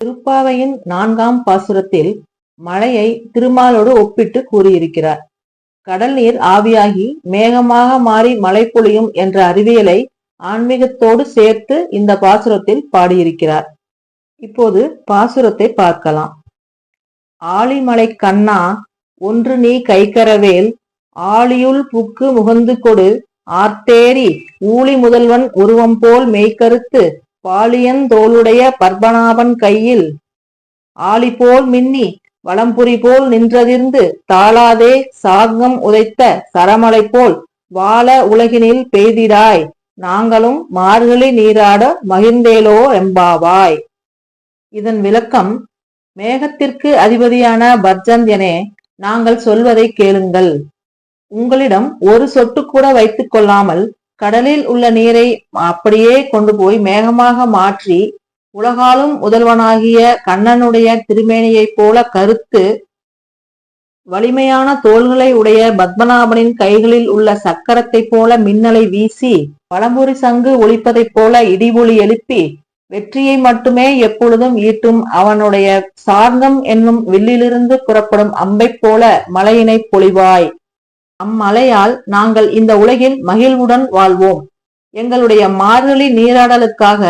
திருப்பாவையின் நான்காம் பாசுரத்தில் மழையை திருமாலோடு ஒப்பிட்டு கூறியிருக்கிறார். கடல் நீர் ஆவியாகி மேகமாக மாறி மழை பொழியும் என்ற அறிவியலை ஆன்மீகத்தோடு சேர்த்து இந்த பாசுரத்தில் பாடியிருக்கிறார். இப்போது பாசுரத்தை பார்க்கலாம். ஆழிமலை கண்ணா ஒன்று நீ கைக்கரவேல் ஆழியுள் புக்கு முகந்து கொடு ஆர்த்தேரி ஊழி முதல்வன் உருவம் போல் மெய்கருத்து பாலியன் தோளுடைய பர்பனாபன் கையில் ஆளி போல் மின்னி வளம்புரி போல் நின்றதிர்ந்து தாளாதே சாகம் உதைத்த சரமலை போல் வாழ உலகினில் பெய்திடாய். நாங்களும் மார்கழி நீராட மகிழ்ந்தேலோ எம்பாவாய் இதன் விளக்கம் மேகத்திற்கு அதிபதியான பர்ஜந்த் நாங்கள் சொல்வதை கேளுங்கள். உங்களிடம் ஒரு சொட்டு கூட வைத்துக் கொள்ளாமல் கடலில் உள்ள நீரை அப்படியே கொண்டு போய் மேகமாக மாற்றி உலகாலும் முதல்வனாகிய கண்ணனுடைய திருமேனியைப் போல கருத்து வலிமையான தோள்களை உடைய பத்மநாபனின் கைகளில் உள்ள சக்கரத்தைப் போல மின்னலை வீசி பழம்புரி சங்கு ஒழிப்பதைப் போல இடிபொலி எழுப்பி வெற்றியை மட்டுமே எப்பொழுதும் ஈட்டும் அவனுடைய சார்ந்தம் என்னும் வில்லிலிருந்து புறப்படும் அம்பைப் போல மலையினை பொழிவாய். அம்மலையால் நாங்கள் இந்த உலகில் மகிழ்வுடன் வாழ்வோம். எங்களுடைய மார்கழி நீராடலுக்காக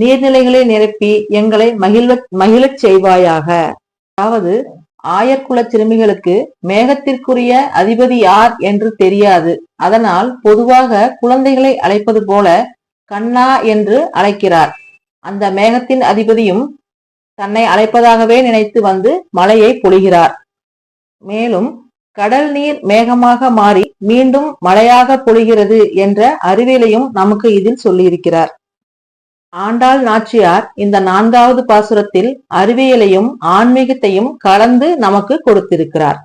நீர்நிலைகளை நிரப்பி எங்களை மகிழ்வ மகிழச் செய்வாயாக. அதாவது ஆயர்குல சிறுமிகளுக்கு மேகத்திற்குரிய அதிபதி யார் என்று தெரியாது. அதனால் பொதுவாக குழந்தைகளை அழைப்பது போல கண்ணா என்று அழைக்கிறார். அந்த மேகத்தின் அதிபதியும் தன்னை அழைப்பதாகவே நினைத்து வந்து மலையை பொழிகிறார். மேலும் கடல் நீர் மேகமாக மாறி மீண்டும் மழையாக பொழிகிறது என்ற அறிவியலையும் நமக்கு இதில் சொல்லியிருக்கிறார். ஆண்டாள் நாச்சியார் இந்த நான்காவது பாசுரத்தில் அறிவியலையும் ஆன்மீகத்தையும் கலந்து நமக்கு கொடுத்திருக்கிறார்.